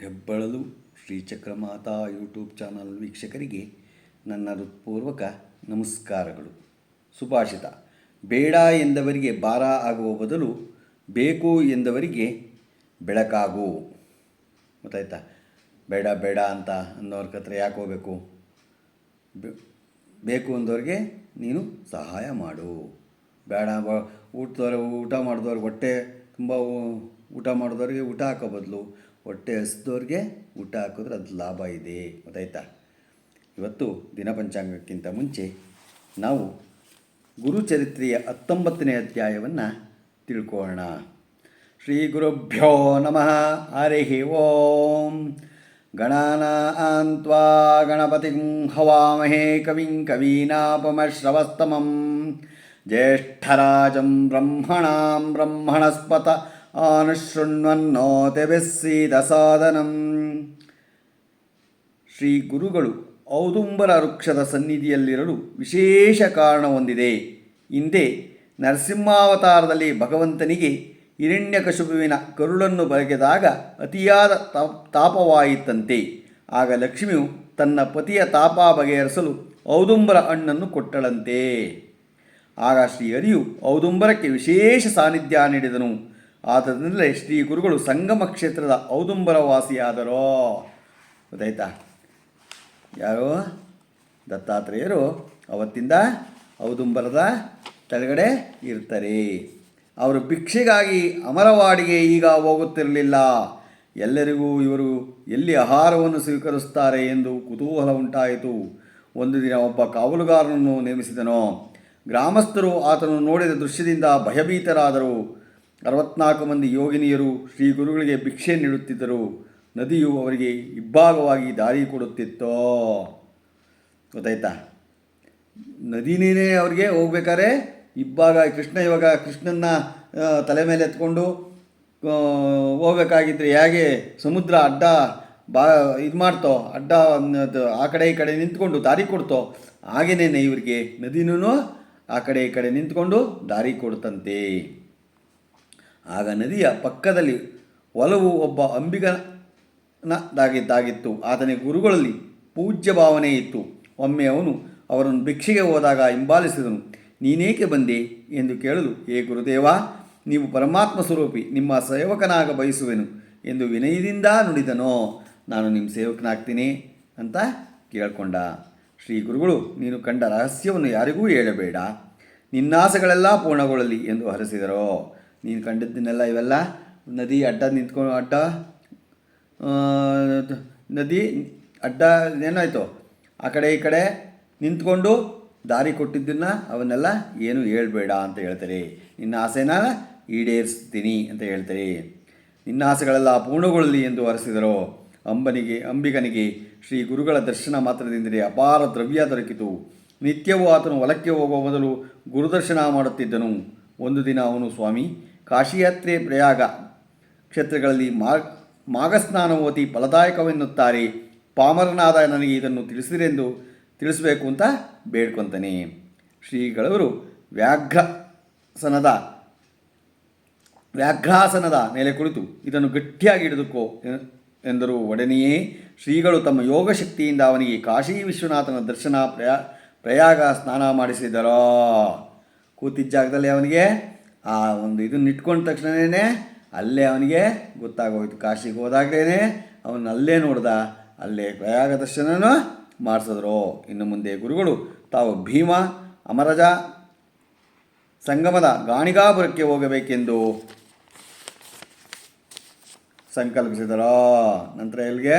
ಹೆಬ್ಬಳಲು ಶ್ರೀಚಕ್ರಮಾತಾ YouTube channel ವೀಕ್ಷಕರಿಗೆ ನನ್ನ ಹೃತ್ಪೂರ್ವಕ ನಮಸ್ಕಾರಗಳು. ಸುಭಾಷಿತ. ಬೇಡ ಎಂದವರಿಗೆ ಭಾರ ಆಗುವ ಬದಲು ಬೇಕು ಎಂದವರಿಗೆ ಬೆಳಕಾಗು. ಗೊತ್ತಾಯ್ತಾ? ಬೇಡ ಬೇಡ ಅಂತ ಅನ್ನೋರ ಹತ್ರ ಯಾಕೆ ಹೋಗಬೇಕು? ಬೇಕು ಅಂದವ್ರಿಗೆ ನೀನು ಸಹಾಯ ಮಾಡು. ಬೇಡ, ಬ- ಊಟದವ್ರು, ಊಟ ಮಾಡಿದವ್ರಿಗೆ ಹೊಟ್ಟೆ ತುಂಬ ಊಟ ಮಾಡಿದವ್ರಿಗೆ ಊಟ ಹಾಕೋ ಬದಲು ಹೊಟ್ಟೆ ಹಸ್ದವ್ರಿಗೆ ಊಟ ಹಾಕಿದ್ರೆ ಅದು ಲಾಭ ಇದೆ ಗೊತ್ತಾಯ್ತಾ ಇವತ್ತು ದಿನಪಂಚಾಂಗಕ್ಕಿಂತ ಮುಂಚೆ ನಾವು ಗುರುಚರಿತ್ರೆಯ ಹತ್ತೊಂಬತ್ತನೇ ಅಧ್ಯಾಯವನ್ನು ತಿಳ್ಕೋಣ ಶ್ರೀ ಗುರುಭ್ಯೋ ನಮಃ. ಹರಿ ಓಂ. ಗಣಾನಾನ್ತ್ವಾ ಗಣಪತಿ ಹವಾಮಹೇ ಕವಿಂ ಕವೀನಾಪಮಶ್ರವಸ್ತಮಂ. ಜ್ಯೇಷ್ಠರಾಜಂ ಬ್ರಹ್ಮಣಾಂ ಬ್ರಹ್ಮಣಸ್ಪತ ಆನುಶೃಣ್ವನ್ನೋತಿಭಿಸ್ಸೀದಸಾದನಂ ಶ್ರೀ ಗುರುಗಳು ಔದುಂಬರ ವೃಕ್ಷದ ಸನ್ನಿಧಿಯಲ್ಲಿರಲು ವಿಶೇಷ ಕಾರಣ ಹೊಂದಿದೆ. ಹಿಂದೆ ನರಸಿಂಹಾವತಾರದಲ್ಲಿ ಭಗವಂತನಿಗೆ ಹಿರಣ್ಯಕಶುಪುವಿನ ಕರುಳನ್ನು ಬಗೆದಾಗ ಅತಿಯಾದ ತಾಪವಾಯಿತಂತೆ. ಆಗ ಲಕ್ಷ್ಮಿಯು ತನ್ನ ಪತಿಯ ತಾಪ ಬಗೆಹರಿಸಲು ಔದುಂಬರ ಹಣ್ಣನ್ನು ಕೊಟ್ಟಳಂತೆ. ಆಗ ಶ್ರೀ ಹರಿಯು ಔದುಂಬರಕ್ಕೆ ವಿಶೇಷ ಸಾನ್ನಿಧ್ಯ ನೀಡಿದನು. ಆದ್ದರಿಂದಲೇ ಶ್ರೀ ಗುರುಗಳು ಸಂಗಮ ಕ್ಷೇತ್ರದ ಔದುಂಬರ ವಾಸಿಯಾದರೋ ಗೊತ್ತಾಯ್ತಾ? ಯಾರು? ದತ್ತಾತ್ರೇಯರು ಅವತ್ತಿಂದ ಔದುಂಬರದ ಕೆಳಗಡೆ ಇರ್ತಾರೆ. ಅವರು ಭಿಕ್ಷೆಗಾಗಿ ಅಮರವಾಡಿಗೆ ಈಗ ಹೋಗುತ್ತಿರಲಿಲ್ಲ. ಎಲ್ಲರಿಗೂ ಇವರು ಎಲ್ಲಿ ಆಹಾರವನ್ನು ಸ್ವೀಕರಿಸುತ್ತಾರೆ ಎಂದು ಕುತೂಹಲ ಉಂಟಾಯಿತು. ಒಂದು ದಿನ ಒಬ್ಬ ಕಾವಲುಗಾರನನ್ನು ನೇಮಿಸಿದನು. ಗ್ರಾಮಸ್ಥರು ಆತನು ನೋಡಿದ ದೃಶ್ಯದಿಂದ ಭಯಭೀತರಾದರು. ಅರವತ್ನಾಲ್ಕು ಮಂದಿ ಯೋಗಿನಿಯರು ಶ್ರೀ ಗುರುಗಳಿಗೆ ಭಿಕ್ಷೆ ನೀಡುತ್ತಿದ್ದರು. ನದಿಯು ಅವರಿಗೆ ಇಬ್ಬಾಗವಾಗಿ ದಾರಿ ಕೊಡುತ್ತಿತ್ತೋ. ಗೊತ್ತಾಯ್ತಾ? ನದಿನೇ ಅವರಿಗೆ ಹೋಗ್ಬೇಕಾದ್ರೆ ಇಬ್ಬಾಗ ಕೃಷ್ಣ ಇವಾಗ ಕೃಷ್ಣನ ತಲೆ ಮೇಲೆ ಎತ್ಕೊಂಡು ಹೋಗ್ಬೇಕಾಗಿದ್ದರೆ ಹೇಗೆ ಸಮುದ್ರ ಅಡ್ಡ ಬಾ, ಇದು ಮಾಡ್ತೋ, ಅಡ್ಡ ಆ ಕಡೆ ಈ ಕಡೆ ನಿಂತ್ಕೊಂಡು ದಾರಿ ಕೊಡ್ತೋ ಹಾಗೇನೇ ಇವರಿಗೆ ನದಿನೂ ಆ ಕಡೆ ಈ ಕಡೆ ನಿಂತ್ಕೊಂಡು ದಾರಿ ಕೊಡ್ತಂತೆ. ಆಗ ನದಿಯ ಪಕ್ಕದಲ್ಲಿ ಒಲವು ಒಬ್ಬ ಅಂಬಿಗನದಾಗಿದ್ದಾಗಿತ್ತು. ಆತನಿಗೆ ಗುರುಗಳಲ್ಲಿ ಪೂಜ್ಯ ಭಾವನೆ ಇತ್ತು. ಒಮ್ಮೆ ಅವನು ಅವರನ್ನು ಭಿಕ್ಷೆಗೆ ಹೋದಾಗ ಹಿಂಬಾಲಿಸಿದನು. ನೀನೇಕೆ ಬಂದೆ ಎಂದು ಕೇಳಲು ಏ ಗುರುದೇವ, ನೀವು ಪರಮಾತ್ಮ ಸ್ವರೂಪಿ, ನಿಮ್ಮ ಸೇವಕನಾಗ ಬಯಸುವೆನು ಎಂದು ವಿನಯದಿಂದ ನುಡಿದನೋ, ನಾನು ನಿಮ್ಮ ಸೇವಕನಾಗ್ತೀನಿ ಅಂತ ಕೇಳಿಕೊಂಡ. ಶ್ರೀ ಗುರುಗಳು, ನೀನು ಕಂಡ ರಹಸ್ಯವನ್ನು ಯಾರಿಗೂ ಹೇಳಬೇಡ. ನಿನ್ನಾಸೆಗಳೆಲ್ಲ ಪೂರ್ಣಗೊಳ್ಳಲಿ ಎಂದು ಹರಸಿದರೋ. ನೀನು ಕಂಡಿದ್ದನ್ನೆಲ್ಲ ಇವೆಲ್ಲ ನದಿ ಅಡ್ಡ ನಿಂತ್ಕೊಂಡು ಅಡ್ಡ ನದಿ ಅಡ್ಡ ಏನಾಯಿತು? ಆ ಕಡೆ ಈ ಕಡೆ ನಿಂತ್ಕೊಂಡು ದಾರಿ ಕೊಟ್ಟಿದ್ದನ್ನು ಅವನ್ನೆಲ್ಲ ಏನು ಹೇಳ್ಬೇಡ ಅಂತ ಹೇಳ್ತಾರೆ. ನಿನ್ನ ಆಸೆನ ಈಡೇರಿಸ್ತೀನಿ ಅಂತ ಹೇಳ್ತಾರೆ. ನಿನ್ನ ಆಸೆಗಳೆಲ್ಲ ಪೂರ್ಣಗೊಳ್ಳಲಿ ಎಂದು ಹರಸಿದರು ಅಂಬನಿಗೆ, ಅಂಬಿಗನಿಗೆ ಶ್ರೀ ಗುರುಗಳ ದರ್ಶನ ಮಾತ್ರದಿಂದಲೇ ಅಪಾರ ದ್ರವ್ಯ ದೊರಕಿತು. ನಿತ್ಯವೂ ಆತನು ಹೊಲಕ್ಕೆ ಹೋಗುವ ಮೊದಲು ಗುರುದರ್ಶನ ಮಾಡುತ್ತಿದ್ದನು. ಒಂದು ದಿನ ಅವನು, ಸ್ವಾಮಿ ಕಾಶಿಯಾತ್ರೆ ಪ್ರಯಾಗ ಕ್ಷೇತ್ರಗಳಲ್ಲಿ ಮಾರ್ಗ, ಮಾಘಸ್ನಾನ ಅತಿ ಫಲದಾಯಕವೆನ್ನುತ್ತಾರೆ. ಪಾಮರನಾದ ನನಗೆ ಇದನ್ನು ತಿಳಿಸಿರೆಂದು ತಿಳಿಸಬೇಕು ಅಂತ ಬೇಡ್ಕೊತಾನೆ. ಶ್ರೀಗಳವರು ವ್ಯಾಘ್ರಸನದ, ವ್ಯಾಘ್ರಾಸನದ ಮೇಲೆ ಕುಳಿತು ಇದನ್ನು ಗಟ್ಟಿಯಾಗಿ ಹಿಡಿದುಕೋ ಎಂದರು. ಒಡನೆಯೇ ಶ್ರೀಗಳು ತಮ್ಮ ಯೋಗ ಶಕ್ತಿಯಿಂದ ಅವನಿಗೆ ಕಾಶಿ ವಿಶ್ವನಾಥನ ದರ್ಶನ ಪ್ರಯಾ, ಪ್ರಯಾಗ ಸ್ನಾನ ಮಾಡಿಸಿದರೋ. ಕೂತಿದ್ದ ಜಾಗದಲ್ಲಿ ಅವನಿಗೆ ಆ ಒಂದು ಇದನ್ನ ಇಟ್ಕೊಂಡ ತಕ್ಷಣನೇ ಅಲ್ಲೇ ಅವನಿಗೆ ಗೊತ್ತಾಗೋಯ್ತು. ಕಾಶಿಗೆ ಹೋದಾಗಲೇ ಅವನು ಅಲ್ಲೇ ನೋಡ್ದ. ಅಲ್ಲೇ ಪ್ರಯಾಗ ದರ್ಶನನೂ ಮಾಡಿಸಿದ್ರು. ಇನ್ನು ಮುಂದೆ ಗುರುಗಳು, ತಾವು ಭೀಮ, ಅಮರಜ, ಸಂಗಮದ ಗಾಣಿಗಾಪುರಕ್ಕೆ ಹೋಗಬೇಕೆಂದು ಸಂಕಲ್ಪಿಸಿದರು. ನಂತರ ಎಲ್ಲಿಗೆ?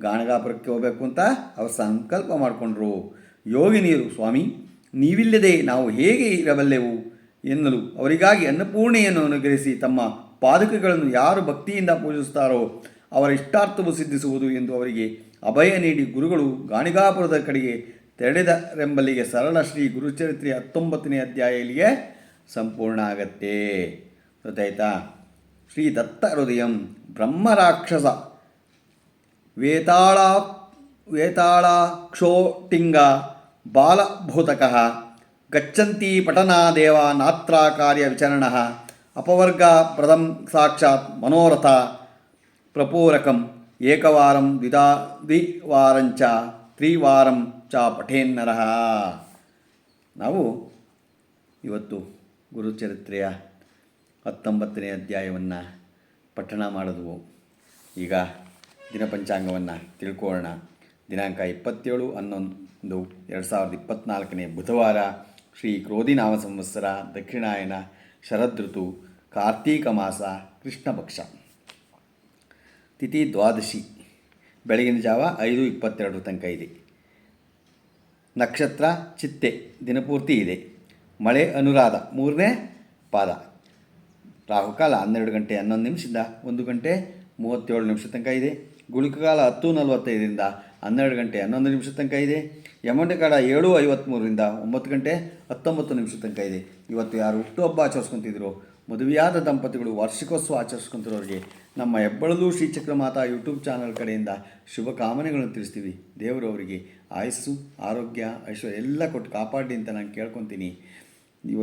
ಗಾಣಗಾಪುರಕ್ಕೆ ಹೋಗಬೇಕು ಅಂತ ಅವರು ಸಂಕಲ್ಪ ಮಾಡಿಕೊಂಡ್ರು. ಯೋಗಿನಿಯರು ಸ್ವಾಮಿ, ನೀವಿಲ್ಲದೆ ನಾವು ಹೇಗೆ ಇರಬಲ್ಲೆವು? ಎನ್ನಲು. ಅವರಿಗಾಗಿ ಅನ್ನಪೂರ್ಣೆಯನ್ನು ಅನುಗ್ರಹಿಸಿ ತಮ್ಮ ಪಾದಕಗಳನ್ನು ಯಾರು ಭಕ್ತಿಯಿಂದ ಪೂಜಿಸುತ್ತಾರೋ ಅವರ ಇಷ್ಟಾರ್ಥವು ಸಿದ್ಧಿಸುವುದು ಎಂದು ಅವರಿಗೆ ಅಭಯ ನೀಡಿ ಗುರುಗಳು ಗಾಣಿಗಾಪುರದ ಕಡೆಗೆ ತೆರೆದರೆಂಬಲ್ಲಿಗೆ ಸರಳ ಶ್ರೀ ಗುರುಚರಿತ್ರೆ ಹತ್ತೊಂಬತ್ತನೇ ಅಧ್ಯಾಯ ಇಲ್ಲಿಗೆ ಸಂಪೂರ್ಣ ಆಗತ್ತೆ. ಗೊತ್ತಾಯ್ತಾ ಶ್ರೀ ದತ್ತ ಹೃದಯಂ ಬ್ರಹ್ಮರಾಕ್ಷಸ ವೇತಾಳ ವೇತಾಳಾಕ್ಷೋಟಿಂಗ ಬಾಲಭೂತಕಃ ಗಚ್ಚಂತಿ ಪಟನಾ ದೇವ ನಾತ್ರ ಕಾರ್ಯ ವಿಚರಣ ಅಪವರ್ಗ ಪ್ರದಂ ಸಾಕ್ಷಾತ್ ಮನೋರಥ ಪ್ರಪೂರಕಂ ಏಕವಾರಂ ದ್ವಿಧಾ ದ್ವಿವಾರಂಚ ತ್ರಿವಾರಂ ಚ ಪಠೇನ್ನರ ನಾವು ಇವತ್ತು ಗುರುಚರಿತ್ರೆಯ ಹತ್ತೊಂಬತ್ತನೇ ಅಧ್ಯಾಯವನ್ನು ಪಠಣ ಮಾಡಿದ್ವು. ಈಗ ದಿನಪಂಚಾಂಗವನ್ನು ತಿಳ್ಕೊಳ್ಳೋಣ. ದಿನಾಂಕ ಇಪ್ಪತ್ತೇಳು ಹನ್ನೊಂದು ಎರಡು ಸಾವಿರದ ಇಪ್ಪತ್ತ್ನಾಲ್ಕನೇ ಬುಧವಾರ ಶ್ರೀ ಕ್ರೋಧಿ ನಾಮ ಸಂವತ್ಸರ, ದಕ್ಷಿಣಾಯನ ಋತು ಕಾರ್ತೀಕ ಮಾಸ, ಕೃಷ್ಣ ಪಕ್ಷ. ತಿಥಿ ದ್ವಾದಶಿ. ಬೆಳಗಿನ ಜಾವ ಐದು ಇಪ್ಪತ್ತೆರಡು ತನಕ ಇದೆ. ನಕ್ಷತ್ರ, ಚಿತ್ತೆ, ದಿನಪೂರ್ತಿ ಇದೆ. ಮಳೆ, ಅನುರಾಧ, ಮೂರನೇ ಪಾದ. ರಾಹುಕಾಲ ಹನ್ನೆರಡು ಗಂಟೆ ಹನ್ನೊಂದು ನಿಮಿಷದಿಂದ ಒಂದು ಗಂಟೆ ಮೂವತ್ತೇಳು ನಿಮಿಷ ತನಕ ಇದೆ. ಗುಳಿಕಾಲ ಹತ್ತು ನಲವತ್ತೈದರಿಂದ ಹನ್ನೆರಡು ಗಂಟೆ, ಹನ್ನೊಂದು ನಿಮಿಷ ತನಕ ಇದೆ. ಯಮಂಡಕಾಲ ಏಳು ಐವತ್ತ್ಮೂರರಿಂದ ಒಂಬತ್ತು ಗಂಟೆ, ಹತ್ತೊಂಬತ್ತು ನಿಮಿಷ ತನಕ ಇದೆ. ಇವತ್ತು ಯಾರು ಹುಟ್ಟುಹಬ್ಬ ಆಚರಿಸ್ಕೊತಿದ್ರು? ಮದುವೆಯಾದ ದಂಪತಿಗಳು ವಾರ್ಷಿಕೋತ್ಸವ ಆಚರಿಸ್ಕೊಂತಿರೋರಿಗೆ ನಮ್ಮ ಹೆಬ್ಬಳಲು ಶ್ರೀಚಕ್ರ ಮಾತಾ ಯೂಟ್ಯೂಬ್ ಚಾನಲ್ ಕಡೆಯಿಂದ ಶುಭ ಕಾಮನೆಗಳನ್ನು ತಿಳಿಸ್ತೀವಿ. ದೇವರು ಅವರಿಗೆ ಆಯಸ್ಸು, ಆರೋಗ್ಯ, ಐಶ್ವರ್ಯ ಎಲ್ಲ ಕೊಟ್ಟು ಕಾಪಾಡಿ ಅಂತ ನಾನು ಕೇಳ್ಕೊತೀನಿ. ಇವ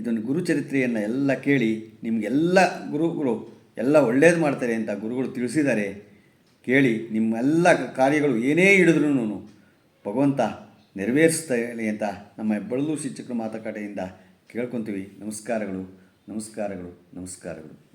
ಇದನ್ನು ಗುರುಚರಿತ್ರೆಯನ್ನು ಎಲ್ಲ ಕೇಳಿ ನಿಮಗೆಲ್ಲ ಗುರುಗಳು ಎಲ್ಲ ಒಳ್ಳೇದು ಮಾಡ್ತಾರೆ ಅಂತ ಗುರುಗಳು ತಿಳಿಸಿದ್ದಾರೆ. ಕೇಳಿ ನಿಮ್ಮೆಲ್ಲ ಕಾರ್ಯಗಳು ಏನೇ ಹಿಡಿದ್ರೂ ಭಗವಂತ ನೆರವೇರಿಸ್ತಾ ಅಂತ ನಮ್ಮ ಹೆಬ್ಬಳಲು ಶಿಕ್ಷಕರ ಮಾತುಕತೆಯಿಂದ ಕೇಳ್ಕೊತೀವಿ. ನಮಸ್ಕಾರಗಳು ನಮಸ್ಕಾರಗಳು ನಮಸ್ಕಾರಗಳು.